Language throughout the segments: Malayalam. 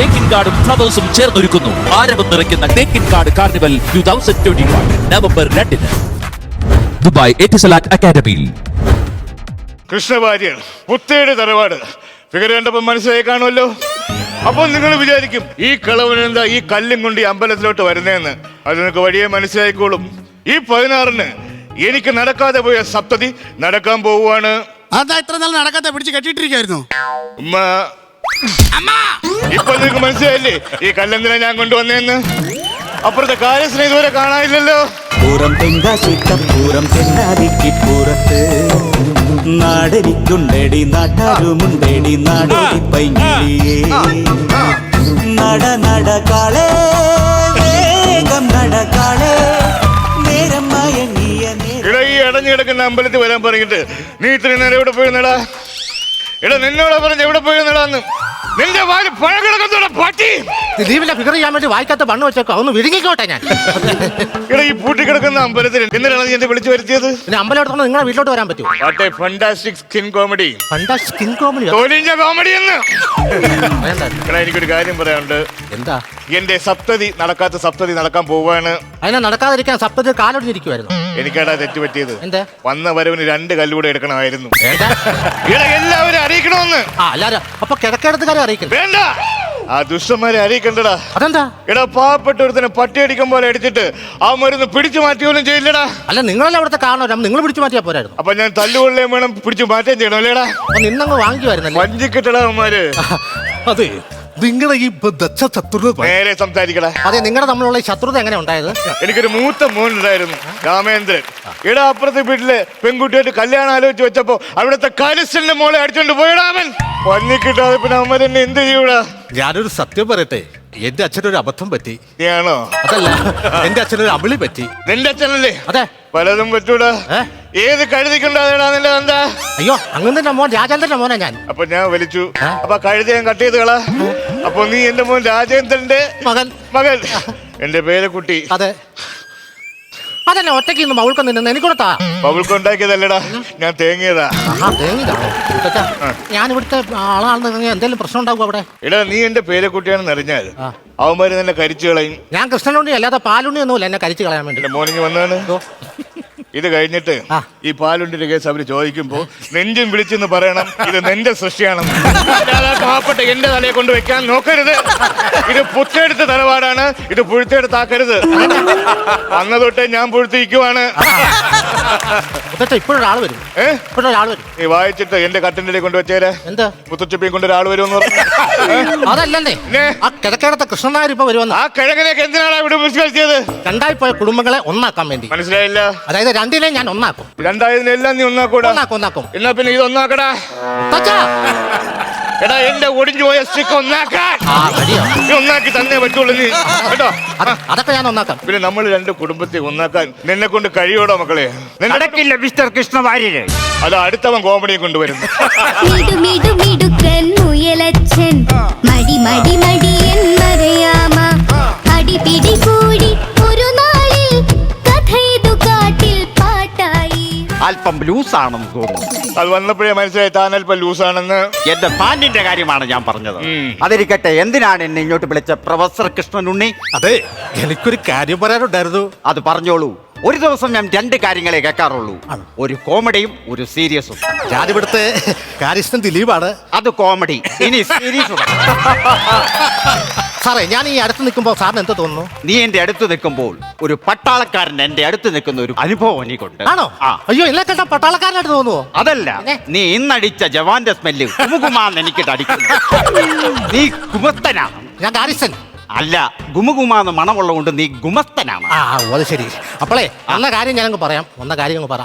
തേക്കിൻ കാർഡും ഫ്ലവേഴ്സും ചേർന്നൊരുക്കുന്നു. ആരവം നിറയ്ക്കുന്ന Thekkinkadu carnival two thousand twenty one November രണ്ടിന്. ദുബായ് എറ്റിസലാറ്റ് അക്കാദമിയിൽ. കൃഷ്ണഭാര്യൻ പുത്തേട് തറവാട്. ഫിഗർ കണ്ടപ്പോൾ മനസ്സിലായി കാണുമല്ലോ? അപ്പോൾ നിങ്ങൾ വിചാരിക്കും ഈ കളവനെന്താ ഈ കല്ലും കൊണ്ട് ഈ അമ്പലത്തിലോട്ട് വരുന്നതെന്ന്? അത് നിങ്ങൾക്ക് വഴിയെ മനസ്സിലായിക്കോളും. ഈ പതിനാറിന് എനിക്ക് നടക്കാതെ പോയ സപ്തതി നടക്കാൻ പോവുകയാണ്. അതാ ഇത്ര നാൾ നടക്കാതെ പിടിച്ച് കെട്ടിയിട്ടിരിക്കായിരുന്നു ഉമ്മ ഇപ്പൊ നിങ്ങൾക്ക് മനസ്സിലായില്ലേ? ഈ കല്ലെന്തിനാ ഞാൻ കൊണ്ടുവന്നേന്ന്? അപ്പുറത്തെ കാര്യസിനെ ഇതുവരെ കാണാനില്ലല്ലോ. പൂരം തെങ്കാശിക്കപ്പൂരം തെന്നാലിക്ക് പൂരത്ത്. നാടരിക്കുണ്ടടി നാട്ടാരുമുണ്ടടി നാടോടി പൈങ്കിളിയേ. നട നടക്കാളേ വേഗം നടക്കാളേ നേരം മയങ്ങിയ നേരം. ഇട ഈ അടഞ്ഞു കിടക്കുന്ന അമ്പലത്തിൽ വരാൻ പറഞ്ഞിട്ട് നീ ഇത്രയും നേരം എവിടെ പോയിരുന്നടാ? ഇട നിന്നോട് പറഞ്ഞ് എവിടെ പോയി നിന്റെ വാൽ പഴ കിടക്കുന്നോടാ പട്ടി ദിലീപിന്റെ ഫിഗർ ചെയ്യാൻ വേണ്ടി വായിക്കാത്ത ബണ്ണ് വെച്ചേക്കോ. ഒന്ന് വിഴുങ്ങിക്കോട്ടെ ഞാൻ. ഇവിടെ ഈ പൂട്ടി കിടക്കുന്ന അമ്പലത്തിൽ എന്തിനാണ് എന്നെ വിളിച്ചു വരുത്തിയത്? പിന്നെ അമ്പലം എടുത്തോണ്ട് നിങ്ങളെ വീട്ടിലോട്ട് വരാൻ പറ്റുമോ? What a fantastic skin comedy പണ്ടാ skin comedy തോലിഞ്ഞ കോമഡി എന്ന്. എടാ എനിക്കൊരു കാര്യം പറയാനുണ്ട്. എന്താ? എന്റെ സപ്തതി നടക്കാത്ത സപ്തതി നടക്കാൻ പോവാണ്. അതിനെ നടക്കാതിരിക്കാൻ സപ്തത്തിൽ കാലൊടിഞ്ഞിരിക്കുവായിരുന്നു. എനിക്കടാ തെറ്റുപറ്റിയത്. എന്താ? വന്ന വരവിന് രണ്ട് കല്ലൂടെ എടുക്കണമായിരുന്നു. വേണ്ട. ഇട എല്ലാവരും അറിയിക്കണമെന്ന്. ആ എല്ലാരും അപ്പൊ കാര്യം അറിയിക്കുന്നു വേണ്ട. ആ ദുഷ്ടന്മാരെ അറിയിക്കണ്ടടാ. അതെന്താ? എടാ പാവപ്പെട്ട ഒരുത്തനെ പട്ടിയടിക്കും പോലെ അടിച്ചിട്ട് ആ മരുന്ന് പിടിച്ചു മാറ്റിയോലും ചെയ്യില്ലടാ. അല്ല നിങ്ങളല്ല അവിടുത്തെ കാണണം നിങ്ങൾ പിടിച്ചു മാറ്റിയാ പോരായിരുന്നു. അപ്പൊ ഞാൻ തല്ലുകൊള്ളേം വേണം പിടിച്ചു മാറ്റം ചെയ്യണം അല്ലേടാ? അപ്പൊ നിന്നങ്ങ് വാങ്ങിക്കുമായിരുന്നല്ലേ? വഞ്ചിക്കിട്ടടാ അവന്മാര്. അതെ നിങ്ങളെ ഈ ശത്രുത നേരെ സംസാരിക്കടാ. അതെ നിങ്ങളുടെ തമ്മിലുള്ള ഈ ശത്രുത എങ്ങനെ ഉണ്ടായത്? എനിക്കൊരു മൂത്ത മോൻ ഉണ്ടായിരുന്നു രാമേന്ദ്രൻ. എടാ അപ്പുറത്തെ വീട്ടിൽ പെൺകുട്ടിയായിട്ട് കല്യാണം ആലോചിച്ച് വെച്ചപ്പോ അവിടുത്തെ കരിശന്റെ മോളെ അടിച്ചോണ്ട് പോയടാ അവൻ വന്നിക്കിട്ടാതെ പിന്നെ അമ്മ എന്നെ എന്ത് ചെയ്യൂടാ? ഞാനൊരു സത്യം പറയട്ടെ. എന്റെ അച്ഛനൊരു അബദ്ധം പറ്റി. നീയാണോ അതല്ല എന്റെ അച്ഛനൊരു അവിളി പറ്റി. നിന്റെ അച്ഛനല്ലേ? അതെ. പലതും പറ്റൂടാ ഏ? ഏത് കഴുതിക്കുണ്ടാതെടാ നിന്റെ എന്താ അയ്യോ അങ്ങനെ മോൻ രാജേന്ദ്രന്റെ മോനെ ഞാൻ. അപ്പൊ ഞാൻ വലിച്ചു ഏ? അപ്പൊ കഴുതി ഞാൻ കട്ട് ചെയ്ത് കള അപ്പൊ നീ എന്റെ മോൻ രാജേന്ദ്രന്റെ മകൻ. മകൻ. എന്റെ പേരക്കുട്ടി. അതെ. അതന്നെ ഒറ്റയ്ക്ക് ഇന്ന് മൗൾക്കം നിന്ന് എനിക്കൂടെ പവിൾക്ക് ഉണ്ടാക്കിയതല്ലടാ ഞാൻ തേങ്ങിയതാ. ഞാൻ ഇവിടുത്തെ ആളാണെന്ന് എന്തെങ്കിലും പ്രശ്നം ഉണ്ടാവും അവിടെ? എടാ നീ എന്റെ പേരക്കുട്ടിയാണെന്ന് അറിഞ്ഞാൽ ആ. അവന്മാര് നിന്നെ കരിച്ചു കളയും. ഞാൻ കൃഷ്ണനുണ്ണി അല്ലാതെ പാലുണ്ണി ഒന്നുമില്ല എന്നെ കരിച്ചു കളയാൻ വേണ്ടി. എന്റെ മോർണിംഗ് വന്നാണ് ഇത് കഴിഞ്ഞിട്ട് ഈ പാലുണ്ടിന്റെ കേസ് അവർ ചോദിക്കുമ്പോ നെഞ്ചും വിളിച്ചെന്ന് പറയണം ഇത് നെന്റെ സൃഷ്ടിയാണെന്ന്. പാവപ്പെട്ട എന്റെ തലയെ കൊണ്ട് വെക്കാൻ നോക്കരുത്. ഇത് പുത്തെടുത്ത തലവാടാണ് ഇത് പുഴുത്തെടുത്താക്കരുത്. അന്ന് തൊട്ടേ ഞാൻ പുഴുത്തിരിക്കുവാണ്. ഇപ്പോഴൊരാൾ വരും. ഏ? ഇപ്പോഴൊരാൾ വരും. നീ വായിച്ചിട്ട് എന്റെ കട്ടിന്റെ കൊണ്ട് വെച്ചേരെ എന്താ? മുത്തച്ചുപ്പിയും കൊണ്ട് ഒരാൾ വരുമെന്ന് പറഞ്ഞു. അതല്ലേ? ആ കിഴക്കേടത്തെ കൃഷ്ണനായർ ഇപ്പൊ വരുമെന്ന്. ആ കിഴങ്ങനെയൊക്കെ എന്തിനാണ് ഇവിടെ വിളിച്ചത് രണ്ടായി പോയ കുടുംബങ്ങളെ ഒന്നാക്കാൻ വേണ്ടി. മനസ്സിലായില്ല. അതായത് രണ്ടിനെ ഞാൻ ഒന്നാക്കും. രണ്ടായതിനെല്ലാം നീ ഒന്നാക്കൂടാ? ഒന്നാക്കും ഒന്നാക്കും. എന്നാ പിന്നെ ഇത് ഒന്നാക്കടാ. എടാ എന്റെ ഒടിഞ്ഞു പോയ സ്റ്റിക്ക് ഒന്നാക്കാൻ. ആ ഒന്നാക്കി തന്നേ പറ്റുള്ളൂ നീ കേട്ടോ? അത് അതൊക്കെ ഞാൻ ഒന്നാക്കാം. പിന്നെ നമ്മൾ രണ്ട് കുടുംബത്തെ ഒന്നാക്കാൻ നിന്നെ കൊണ്ട് കഴിയോടോ മക്കളെ? നിന്നെ- നടക്കില്ല മിസ്റ്റർ കൃഷ്ണ കൃഷ്ണവാര്യര്. അത് അടുത്തവൻ കോമഡിയെ കൊണ്ടുവരുന്നു. മിടു മിടു മടി മടി പിടി കൂടി ഒരു നാളിൽ അല്പം ലൂസാണെന്ന് തോന്നുന്നു. അത് വന്നപ്പോഴേ മനസ്സിലായി താൻ അല്പം ലൂസാണെന്ന്. എന്റെ പാന്റിന്റെ കാര്യമാണ് ഞാൻ പറഞ്ഞത്. അതിരിക്കട്ടെ എന്തിനാണ് എന്നെ ഇങ്ങോട്ട് വിളിച്ച പ്രൊഫസർ കൃഷ്ണൻ ഉണ്ണി അതെ എനിക്കൊരു കാര്യം പറയാനുണ്ടായിരുന്നു. അത് പറഞ്ഞോളൂ. ഒരു ദിവസം ഞാൻ രണ്ട് കാര്യങ്ങളെ കേൾക്കാറുള്ളൂ. ഒരു കോമഡിയും ഒരു സീരിയസും. ഞാനിവിടുത്തെ കാര്യസ്ഥൻ ദിലീപാണ്. അത് കോമഡി. ഇനി സീരിയസ് സാറേ ഞാൻ ഈ അടുത്ത് നിൽക്കുമ്പോൾ സാറിന് എന്ത് തോന്നുന്നു? നീ എന്റെ അടുത്ത് നിൽക്കുമ്പോൾ ഒരു പട്ടാളക്കാരൻ എന്റെ അടുത്ത് നിൽക്കുന്ന ഒരു അനുഭവം എനിക്കുണ്ട് ആണോ? ആ. അയ്യോ എന്നെ കേട്ട പട്ടാളക്കാരനായിട്ട് തോന്നുവോ? അതല്ല പിന്നെ? നീ ഇന്നടിച്ച ജവാന്റെ സ്മെല്ല് കുമുകുമാന്ന് എനിക്കിട്ട് അടിക്കുന്നു. നീ കുമത്തനാണ് ഞാൻ ഗാരിസൻ. അല്ല ഗുമുകുമാന്ന് മണമുള്ളതുകൊണ്ട് നീ ഗുമസ്തനാണ്. ആ ഓ, അത് ശരി. അപ്പോളേ അന്ന കാര്യം ഞാനങ്ങ് പറയാം. ഒന്ന കാര്യം അങ്ങ് പറ.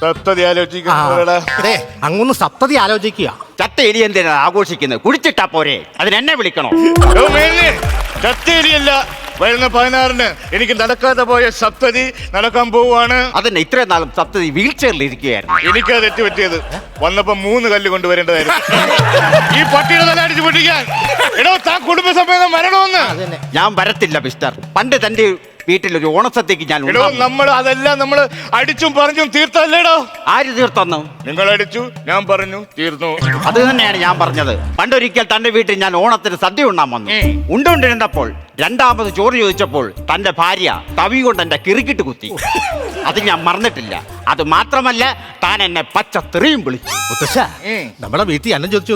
സപ്തതി ആ, ആലോചിക്കുന്നവരടാ അതെ അങ്ങൊന്ന് സപ്തതി ആലോചിക്കുക. ചത്ത എലി എന്തിനാ ആഘോഷിക്കുന്നത്? കുടിച്ചിട്ടാ പോരെ. അതിനെന്നെ വിളിക്കണോ? ചത്തേരിയല്ല. വരുന്ന പതിനാറിന് എനിക്ക് നടക്കാതെ പോയ സപ്തതി നടക്കാൻ പോവുകയാണ്. അതന്നെ ഇത്രയും നാളും സപ്തതി വീൽ ചെയറിൽ ഇരിക്കുകയായിരുന്നു എനിക്ക് അത് എത്തിപ്പറ്റിയത് വന്നപ്പോ മൂന്ന് കല്ല് കൊണ്ടുവരേണ്ടതായിരുന്നു ഈ പട്ടിയുടെ തല അടിച്ചു പൊട്ടിക്കാൻ. എടോ താൻ കുടുംബസമേതം വരണമെന്ന് അതന്നെ ഞാൻ വരത്തില്ല മിസ്റ്റർ പണ്ട് തന്റെ വീട്ടിലൊരു ഓണസദ്യക്ക് ഞാൻ എടോ. നമ്മൾ അതെല്ലാം നമ്മൾ അടിച്ചും പറഞ്ഞും തീർത്തല്ലേടോ ആര് തീർത്തന്നു? നിങ്ങൾ അടിച്ചു ഞാൻ പറഞ്ഞു തീർന്നു. അത് തന്നെയാണ് ഞാൻ പറഞ്ഞത്. പണ്ടൊരിക്കൽ തന്റെ വീട്ടിൽ ഞാൻ ഓണത്തിന് സദ്യ ഉണ്ണാൻ വന്നു. ഉം. ഉണ്ടുകൊണ്ടിരുന്നപ്പോൾ രണ്ടാമത് ചോറ് ചോദിച്ചപ്പോൾ തന്റെ ഭാര്യ തവി കൊണ്ട് എന്റെ കിറുക്കിട്ട് കുത്തി. അത് ഞാൻ മറന്നിട്ടില്ല. അത് മാത്രമല്ല താൻ എന്നെ പച്ച തെറിയും വിളിച്ചു. മുത്തശ്ശ നമ്മളെ വീട്ടിൽ അന്നം ചോദിച്ചു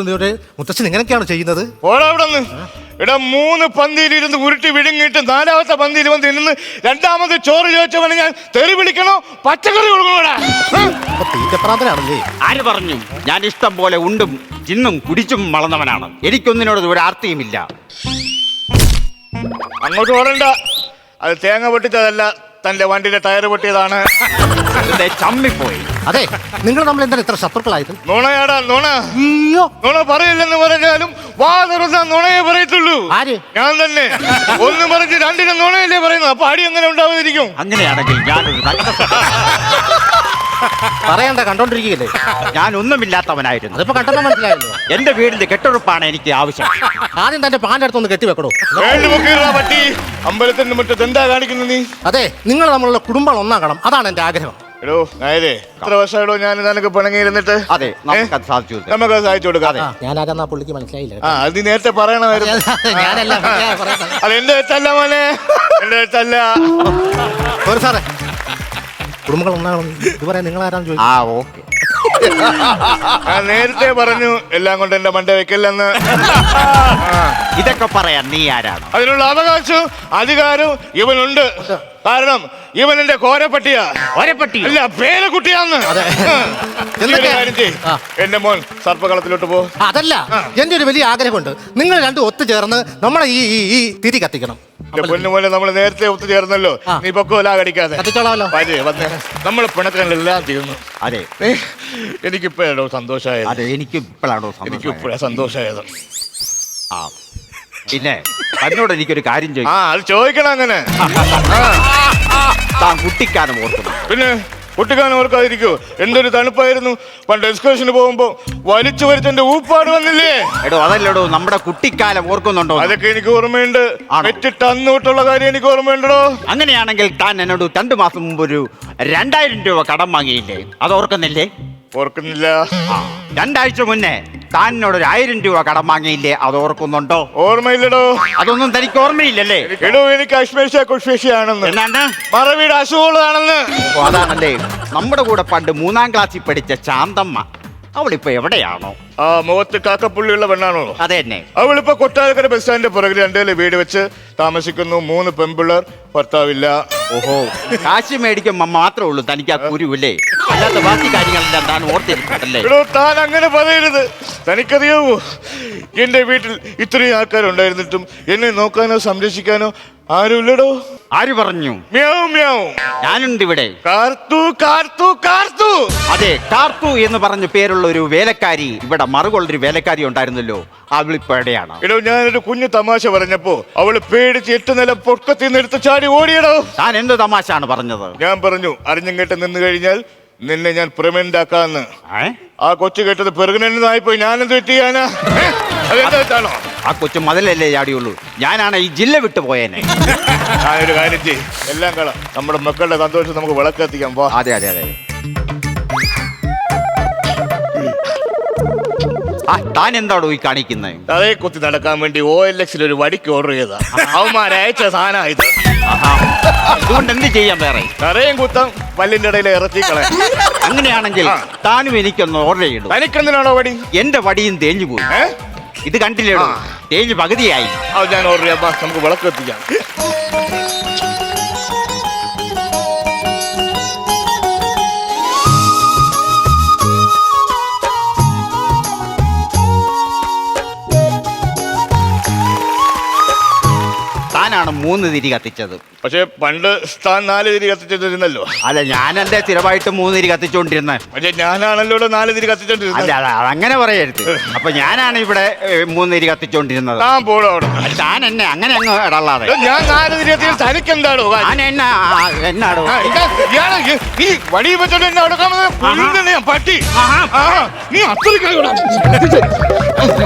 മുത്തശ്ശൻ ഇങ്ങനെയൊക്കെയാണ് ചെയ്യുന്നത്? പോടാ അവിടെ നിന്ന് ഇവിടെ മൂന്ന് പന്തിയിൽ ഇരുന്ന് ഉരുട്ടി വിഴുങ്ങിയിട്ട് നാലാമത്തെ പന്തിയിൽ വന്ന് ഇരുന്ന് രണ്ടാമത് ചോറ് ചോദിച്ചവനെ ഞാൻ തെറി വിളിക്കണോ? പച്ചക്കറി കൊടുക്കണോടാ? തീറ്റപ്രാന്തനാണല്ലേ? ആര് പറഞ്ഞു? ഞാൻ ഇഷ്ടം പോലെ ഉണ്ടും ചിന്നും കുടിച്ചും വളർന്നവനാണ്. എനിക്കൊന്നിനോട് ഒരു ആർത്തിയുമില്ല. അങ്ങോട്ട് ഓടണ്ട. അത് തേങ്ങ പൊട്ടിച്ചതല്ല തന്റെ വണ്ടിയുടെ ടയർ പൊട്ടിയതാണ്. ചമ്മിപ്പോയി. അതെ നിങ്ങൾ നമ്മൾ എന്താ ഇത്ര ശത്രുക്കളായത്? നുണയാടാ നുണ. അയ്യോ. നുണ പറയില്ലെന്ന് പറഞ്ഞാലും വാ തുറന്ന നുണയെ പറയത്തുള്ളൂ. ആര്? ഞാൻ തന്നെ. ഒന്ന് പറഞ്ഞ് രണ്ടിനും നുണയല്ലേ പറയുന്നത്. അപ്പൊ അടി എങ്ങനെ ഉണ്ടാവാതിരിക്കും? അങ്ങനെയാണെങ്കിൽ ഞാനൊരു നല്ല പറയണ്ട കണ്ടോണ്ടിരിക്കുകയല്ലേ? ഞാൻ ഒന്നുമില്ലാത്തവനായിരുന്നു അതിപ്പോ കണ്ടെന്ന് മനസ്സിലായല്ലോ. എന്റെ വീടിന്റെ കെട്ടുറപ്പാണ് എനിക്ക് ആവശ്യം. ആദ്യം തന്റെ പാന്റെ അടുത്തൊന്ന് കെട്ടിവെക്കണോ? പറ്റി അമ്പലത്തിന്റെ മുറ്റത്ത് എന്താ കാണിക്കുന്നത് നീ? അതെ നിങ്ങൾ നമ്മളുടെ കുടുംബം ഒന്നാകണം. അതാണ് എന്റെ ആഗ്രഹം. എടോ നായരെ എത്ര വർഷമായിടോ ഞാൻ നിനക്ക് പിണങ്ങിയിരുന്നിട്ട്? അതെ നമുക്ക് സാധിച്ചു കൊടുക്കാം. നമുക്ക് സഹായിച്ചു കൊടുക്കാം ആരാന്നാ പുള്ളിക്ക് മനസ്സിലായില്ല ആ അത് നീ നേരത്തെ പറയണമായിരുന്നു. ഞാനല്ല. അത് എന്റെ തെറ്റല്ല മോനെ. എന്റെ തെറ്റല്ല. ഒരു സാറേ കുടുംബങ്ങൾ ഒന്നാകണം ഇതുവരെ നിങ്ങൾ ആരാന്ന് ചോദിച്ചു? ആ ഓക്കെ. നേരത്തെ പറഞ്ഞു എല്ലാം കൊണ്ട് എന്റെ മണ്ട വെക്കില്ലെന്ന്. ഇതൊക്കെ പറയാൻ നീ ആരാണ്? അതിനുള്ള അവകാശവും അധികാരവും ഇവനുണ്ട്. കാരണം ഇവൻ എന്റെ കോരപ്പട്ടിയാ. ഒരപ്പെട്ടി അല്ല പേരക്കുട്ടിയാന്ന്. എന്തൊക്കെ? ആ. എന്റെ മോൻ സർപ്പകളത്തിലോട്ട് പോ. അതല്ല എന്റെ ഒരു വലിയ ആഗ്രഹമുണ്ട്. നിങ്ങൾ രണ്ടും ഒത്തുചേർന്ന് നമ്മളെ ഈ ഈ ഈ തിരി കത്തിക്കണം. എന്റെ പൊന്നു പോലെ നമ്മൾ നേരത്തെ ഒത്തുചേർന്നല്ലോ. നീ പൊക്കോലാ കടിക്കാതെ. നമ്മൾ പിണക്കങ്ങളെല്ലാം തീർന്നു. അതെ. എനിക്ക് എനിക്കിപ്പോഴാണോ സന്തോഷമായത്? അതെ എനിക്ക് ഇപ്പോഴാണോ എനിക്ക് ഇപ്പോഴാണ് ഇപ്പോഴാ സന്തോഷമായത്. ആ. പിന്നെ തന്നോട് എനിക്കൊരു കാര്യം ആ അത് ചോദിക്കണം അങ്ങനെ. താൻ കുട്ടിക്കാലം ഓർക്കുന്നു. പിന്നെ? കുട്ടിക്കാലം ഓർക്കാതിരിക്കോ എന്തൊരു തണുപ്പായിരുന്നു. പണ്ട് എക്സ്കർഷന് പോകുമ്പോ വലിച്ചു വലിച്ചെന്റെ ഊപ്പാട് വന്നില്ലേ? എടോ അതല്ലടോ നമ്മുടെ കുട്ടിക്കാലം ഓർക്കുന്നുണ്ടോ? അതൊക്കെ എനിക്ക് ഓർമ്മയുണ്ട്? വെച്ചിട്ട് അന്ന് തൊട്ടുള്ള കാര്യം എനിക്ക് ഓർമ്മയുണ്ടോ അങ്ങനെയാണെങ്കിൽ താൻ എന്നോട് രണ്ടു മാസം മുമ്പ് ഒരു രണ്ടായിരം രൂപ കടം വാങ്ങിയില്ലേ? അത് ഓർക്കുന്നില്ലേ ഓർക്കുന്നില്ല. രണ്ടാഴ്ച മുന്നേ താൻ എന്നോട് ഒരു ആയിരം രൂപ കടം വാങ്ങിയില്ലേ അത് ഓർക്കുന്നുണ്ടോ? ഓർമ്മയില്ലടോ. അതൊന്നും തനിക്ക് ഓർമ്മയില്ലല്ലേ? എടോ എനിക്ക് അശ്മേഷ കുഷ്മേഷയാണെന്ന് എന്നാണ്ട് മറവീട് അസുഖമുള്ളതാണെന്ന്. ഓ, അതാണല്ലേ. നമ്മുടെ കൂടെ പണ്ട് മൂന്നാം ക്ലാസ്സിൽ പഠിച്ച ശാന്തമ്മ. അവളിപ്പോ എവിടെയാണോ? ആ മുഖത്ത് കാക്കപ്പുള്ളിയുള്ള പെണ്ണാണോ? അതെ തന്നെ അവളിപ്പോ കൊട്ടാരക്കര ബസ് സ്റ്റാൻഡിന്റെ പുറകിൽ രണ്ടേലെ വീട് വെച്ച് താമസിക്കുന്നു. മൂന്ന് പെൺപിള്ളേർ ഭർത്താവില്ല. ഓഹോ. കാശ് മേടിക്കുമ്പോ മാത്രമേ ഉള്ളൂ തനിക്ക് ആ കുരുവില്ലേ? അല്ലാത്ത ബാക്കി കാര്യങ്ങളെല്ലാം താൻ ഓർത്തിരിക്കട്ടല്ലേ? എടോ താൻ അങ്ങനെ പറയരുത്. തനിക്കറിയാവോ? എന്റെ വീട്ടിൽ ഇത്രയും ആൾക്കാരുണ്ടായിരുന്നിട്ടും എന്നെ നോക്കാനോ സംരക്ഷിക്കാനോ ആരുമില്ലടോ. ആര് പറഞ്ഞു? മ്യാവ് മ്യാവ്. ഞാനുണ്ട് ഇവിടെ. കാർത്തു കാർത്തു കാർത്തു. അതെ കാർത്തു എന്ന് പറഞ്ഞ പേരുള്ള ഒരു വേലക്കാരി ഇവിടെ മറുകൊള്ളൊരു വേലക്കാരി ഉണ്ടായിരുന്നല്ലോ. അവളിപ്പോ എവിടെയാണ് എടോ ഞാനൊരു കുഞ്ഞു തമാശ പറഞ്ഞപ്പോ അവൾ പേടിച്ച് എട്ട് നില പൊക്കത്തിൽ നിന്ന് എടുത്ത് ചാടി ഓടിയടോ. ഞാൻ എന്ത് തമാശയാണ് പറഞ്ഞത്? ഞാൻ പറഞ്ഞു അറിഞ്ഞും കേട്ട് നിന്ന് കഴിഞ്ഞാൽ നിന്നെ ഞാൻ പ്രഗ്നന്റ് ആക്കാന്ന്? ആ കൊച്ചു കേട്ടത് പ്രഗ്നന്റ് ആയിപ്പോയി ഞാനെന്ത് ചെയ്യാനാ ഏ? ആ കൊച്ചു മതിലല്ലേ ചാടിയുള്ളൂ. ഞാനാണ് ഈ ജില്ല വിട്ടു പോയേനെ. ഒരു കാര്യം ചെയ്യും. എല്ലാം കള. നമ്മുടെ മക്കളുടെ സന്തോഷം നമുക്ക് വിളക്കെത്തിക്കാം. പോ അതെ അതെ അതെ. ആ താൻ എന്താണോ ഈ കാണിക്കുന്നത് അതേ കുത്തി നടക്കാൻ വേണ്ടി ഒ എൽ എക്സിൽ ഒരു വടിക്ക് ഓർഡർ ചെയ്താ അവന്മാരയച്ച സാധനം ഇത്. ആഹാ. അതുകൊണ്ട് എന്ത് ചെയ്യാൻ വേറെ? കറയും കുത്തം പല്ലിന്റെ ഇടയിൽ ഇറച്ചി കളയാം. അങ്ങനെയാണെങ്കിൽ ആ. താനും എനിക്കൊന്ന് ഓർഡർ ചെയ്തു തനിക്കെന്തിനാണോ വടി? എന്റെ വടിയും തേഞ്ഞു പോയി ഏ? ഇത് കണ്ടില്ലേടോ? ആ. തേഞ്ഞ് പകുതിയായി. അത് ഞാൻ ഓർഡർ ചെയ്യാം. വാ, നമുക്ക് വിളക്കെത്തിക്കാം താനാണ് മൂന്ന് തിരി കത്തിച്ചത്. പക്ഷെ പണ്ട് സ്ഥാൻ നാല് തിരി കത്തിച്ചിരുന്നല്ലോ. അല്ല ഞാനെന്റെ സ്ഥിരമായിട്ട് മൂന്ന് തിരി കത്തിച്ചുകൊണ്ടിരുന്നത് പക്ഷെ ഞാനാണല്ലോ ഇവിടെ നാല് തിരി അല്ല കത്തിച്ചിട്ടിരുന്നത് അല്ല, അതങ്ങനെ പറയരുത്. അപ്പൊ ഞാനാണ് ഇവിടെ ഏ, മൂന്ന് തിരി കത്തിച്ചോണ്ടിരുന്നത്. താൻ പോടോ അവിടെ. താൻ എന്നെ അങ്ങനെ അങ്ങ് ഇടള്ളാതെ. ഞാൻ നാല് തിരി കത്തിച്ച് തനിക്കെന്താടോ എന്താണോ ഞാൻ എന്നാ ആ, എന്നാടോ? ആ, ഇയാൾ ഈ- നീ വടി വെച്ചോണ്ട് എന്നെ അവിടെ കാണുന്നത് കൊല്ലുന്നതിനെ ഞാൻ പട്ടി. ആഹാ. ആ, നീ അത്രയ്ക്കായോടാ അയ്യോ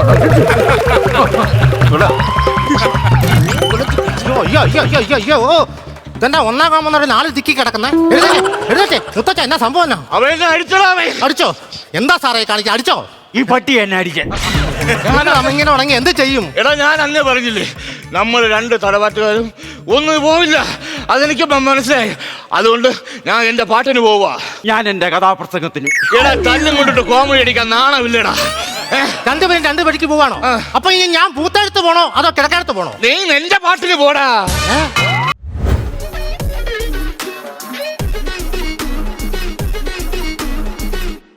അയ്യോ അയ്യോ അയ്യോ അയ്യോ ഓ. ഇതെന്താ ഒന്നാം കാമെന്നൊരു നാല് തിക്കി കിടക്കുന്ന? എഴുതേ എഴുതേ മുത്തച്ഛ എന്നാ സംഭവം എന്നാ? അവനെ അടിച്ചോ? എന്താ സാറേ കാണിക്കുക അടിച്ചോ? ഈ പട്ടി എന്നെ ഇങ്ങനെ ഉണങ്ങി എന്ത് ചെയ്യും? എടാ ഞാൻ അന്ന് പറഞ്ഞില്ലേ നമ്മൾ രണ്ട് തടവാറ്റുകാരും ഒന്നും പോവില്ല. അതെനിക്ക് മ- മനസ്സിലായി. അതുകൊണ്ട് ഞാൻ എന്റെ പാട്ടിന് പോവാ. ഞാൻ എന്റെ കഥാപ്രസംഗത്തിന്. എടാ തല്ലും കൊണ്ടിട്ട് കോമഡി അടിക്കാൻ നാണമില്ലടാ? രണ്ടുപേരും രണ്ട് വഴിക്ക് പോവാണോ? ആ. അപ്പൊ ഇനി ഞാൻ പൂത്തെടുത്ത് പോണോ? അതോ കിടക്കെടുത്ത് പോണോ? നീ എന്റെ പാട്ടിന് പോടാ. ഏ?